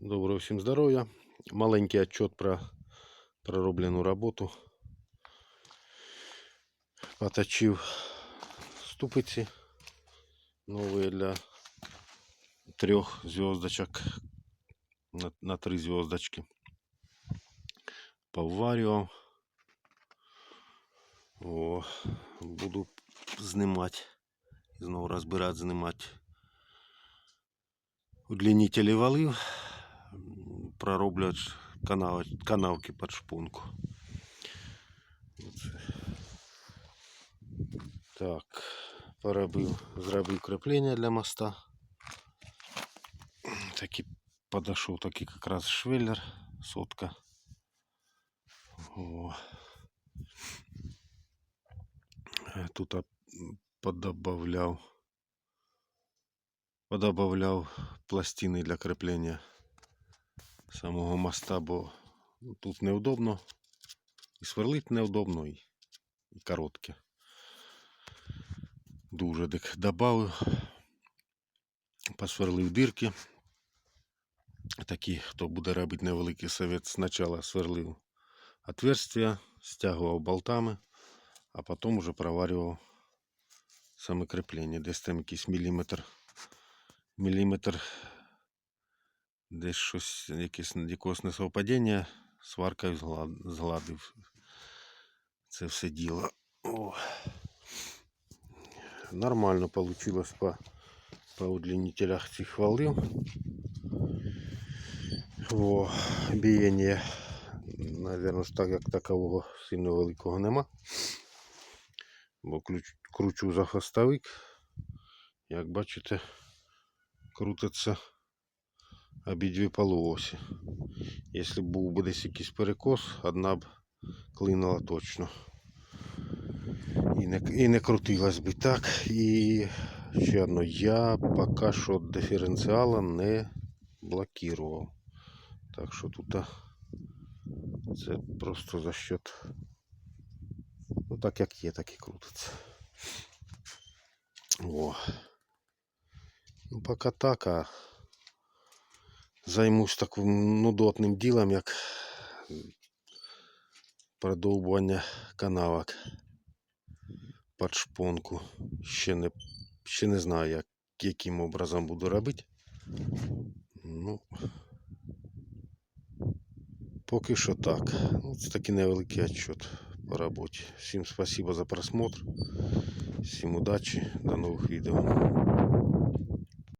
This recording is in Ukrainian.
Доброго всім здоров'я. Маленький отчет про пророблену роботу. Поточив ступиці новые для трех звездочек на, на три звездочки. Поварював. О, буду знімати. Знову розбирати, знімати. Удлінителі валив. Пророблять канав, канавки під шпунку. Оце. Так, поробив, зробив креплення для моста. Такий подошов такий якраз швеллер, сотка. О. Е, Тут м, подобавляв подобавляв пластини для креплення самого моста, бо ну, тут неудобно. І сверлить неудобно, і, і коротке. Дуже дик добавив. Посверлив дирки. Такі, хто буде робити невеликий совет, спочатку сверлив отверстия, стягував болтами, а потім уже проварював саме креплення. Десь там якийсь міліметр міліметр десь щось, якесь якогось несовпадіння, сваркою згла- згладив це все діло. О. Нормально получилось по, по удлинителях цих валів. О, біяння, наверное, ж так як такового сильно великого нема. Бо ключ, кручу за хвостовик. Як бачите, крутиться обидві полуосі. Якщо б був би десь якийсь перекос, одна б клинула точно. І не, і не крутилась би так. І ще одно, я поки що диференціала не блокував. Так що тут це просто за счет. Ну так як є, так і крутиться. О. Ну, поки так, а займусь таким нудотним ділом, як продовбування канавок під шпонку. Ще не, ще не знаю, як, яким образом буду робити. Ну, поки що так. Ну, Це такий невеликий отчет по роботі. Всім спасибо за просмотр. Всім удачі, до нових відео.